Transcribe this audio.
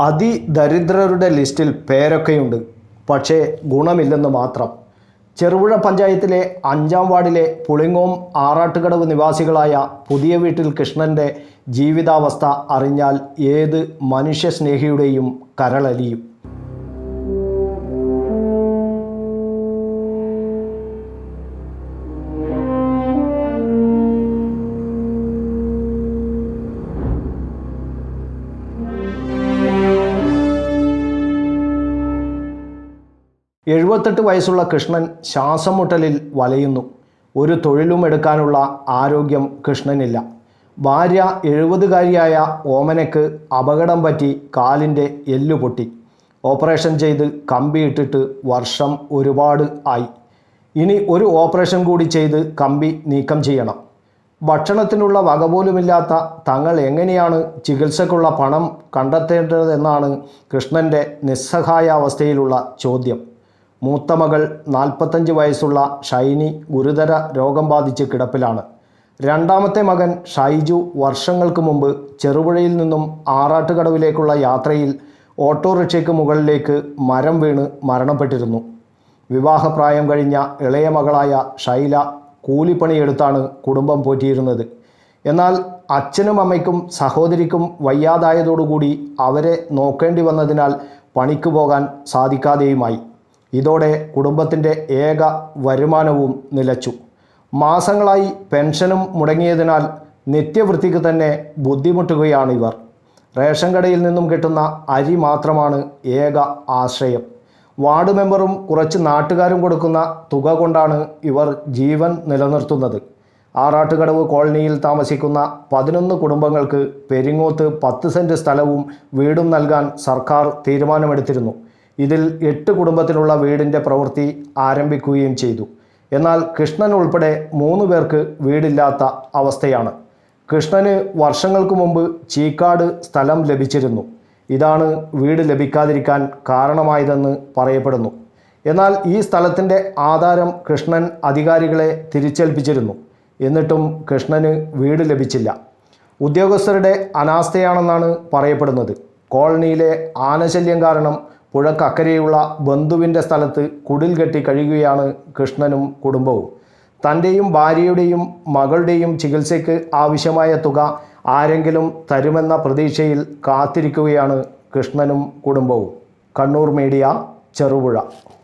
അതിദരിദ്രരുടെ ലിസ്റ്റിൽ പേരൊക്കെയുണ്ട്. പക്ഷേ ഗുണമില്ലെന്ന് മാത്രം. ചെറുപുഴ പഞ്ചായത്തിലെ അഞ്ചാം വാർഡിലെ പുളിങ്ങോം ആറാട്ടുകടവ് നിവാസികളായ പുതിയ വീട്ടിൽ കൃഷ്ണന്റെ ജീവിതാവസ്ഥ അറിഞ്ഞാൽ ഏത് മനുഷ്യസ്നേഹിയുടെയും കരളലിയും. എഴുപത്തെട്ട് വയസ്സുള്ള കൃഷ്ണൻ ശ്വാസം മുട്ടലിൽ വലയുന്നു. ഒരു തൊഴിലും എടുക്കാനുള്ള ആരോഗ്യം കൃഷ്ണനില്ല. ഭാര്യ എഴുപതുകാരിയായ ഓമനയ്ക്ക് അപകടം പറ്റി കാലിന്റെ എല്ലു പൊട്ടി. ഓപ്പറേഷൻ ചെയ്ത് കമ്പിയിട്ടിട്ട് വർഷം ഒരുപാട് ആയി. ഇനി ഒരു ഓപ്പറേഷൻ കൂടി ചെയ്ത് കമ്പി നീക്കം ചെയ്യണം. ഭക്ഷണത്തിനുള്ള വക പോലുമില്ലാത്ത തങ്ങൾ എങ്ങനെയാണ് ചികിത്സക്കുള്ള പണം കണ്ടെത്തേണ്ടതെന്നാണ് കൃഷ്ണന്റെ നിസ്സഹായാവസ്ഥയിലുള്ള ചോദ്യം. മൂത്ത മകൾ നാൽപ്പത്തഞ്ച് വയസ്സുള്ള ഷൈനി ഗുരുതര രോഗം ബാധിച്ച് കിടപ്പിലാണ്. രണ്ടാമത്തെ മകൻ ഷൈജു വർഷങ്ങൾക്ക് മുമ്പ് ചെറുപുഴയിൽ നിന്നും ആറാട്ടുകടവിലേക്കുള്ള യാത്രയിൽ ഓട്ടോറിക്ഷയ്ക്ക് മുകളിലേക്ക് മരം വീണ് മരണപ്പെട്ടിരുന്നു. വിവാഹപ്രായം കഴിഞ്ഞ ഇളയ മകളായ ഷൈല കൂലിപ്പണിയെടുത്താണ് കുടുംബം പോറ്റിയിരുന്നത്. എന്നാൽ അച്ഛനും അമ്മയ്ക്കും സഹോദരിക്കും വയ്യാതായതോടുകൂടി അവരെ നോക്കേണ്ടി വന്നതിനാൽ പണിക്ക് പോകാൻ സാധിക്കാതെയുമായി. ഇതോടെ കുടുംബത്തിന്റെ ഏക വരുമാനവും നിലച്ചു. മാസങ്ങളായി പെൻഷനും മുടങ്ങിയതിനാൽ നിത്യവൃത്തിക്ക് തന്നെ ബുദ്ധിമുട്ടുകയാണ് ഇവർ. റേഷൻ കടയിൽ നിന്നും കിട്ടുന്ന അരി മാത്രമാണ് ഏക ആശ്രയം. വാർഡ് മെമ്പറും കുറച്ച് നാട്ടുകാരും കൊടുക്കുന്ന തുക കൊണ്ടാണ് ഇവർ ജീവൻ നിലനിർത്തുന്നത്. ആറാട്ടുകടവ് കോളനിയിൽ താമസിക്കുന്ന പതിനൊന്ന് കുടുംബങ്ങൾക്ക് പെരിങ്ങോത്ത് പത്ത് സെന്റ് സ്ഥലവും വീടും നൽകാൻ സർക്കാർ തീരുമാനമെടുത്തിരുന്നു. ഇതിൽ എട്ട് കുടുംബത്തിലുള്ള വീടിന്റെ പ്രവൃത്തി ആരംഭിക്കുകയും ചെയ്തു. എന്നാൽ കൃഷ്ണൻ ഉൾപ്പെടെ മൂന്ന് പേർക്ക് വീടില്ലാത്ത അവസ്ഥയാണ്. കൃഷ്ണന് വർഷങ്ങൾക്ക് മുമ്പ് ചീക്കാട് സ്ഥലം ലഭിച്ചിരുന്നു. ഇതാണ് വീട് ലഭിക്കാതിരിക്കാൻ കാരണമായതെന്ന് പറയപ്പെടുന്നു. എന്നാൽ ഈ സ്ഥലത്തിന്റെ ആധാരം കൃഷ്ണൻ അധികാരികളെ തിരിച്ചേൽപ്പിച്ചിരുന്നു. എന്നിട്ടും കൃഷ്ണന് വീട് ലഭിച്ചില്ല. ഉദ്യോഗസ്ഥരുടെ അനാസ്ഥയാണെന്നാണ് പറയപ്പെടുന്നത്. കോളനിയിലെ ആനശല്യം കാരണം പുഴക്കക്കരെയുള്ള ബന്ധുവിന്റെ സ്ഥലത്ത് കുടിൽ കെട്ടി കഴിയുകയാണ് കൃഷ്ണനും കുടുംബവും. തന്റെയും ഭാര്യയുടെയും മകളുടെയും ചികിത്സയ്ക്ക് ആവശ്യമായ തുക ആരെങ്കിലും തരുമെന്ന പ്രതീക്ഷയിൽ കാത്തിരിക്കുകയാണ് കൃഷ്ണനും കുടുംബവും. കണ്ണൂർ മീഡിയ ചെറുപുഴ.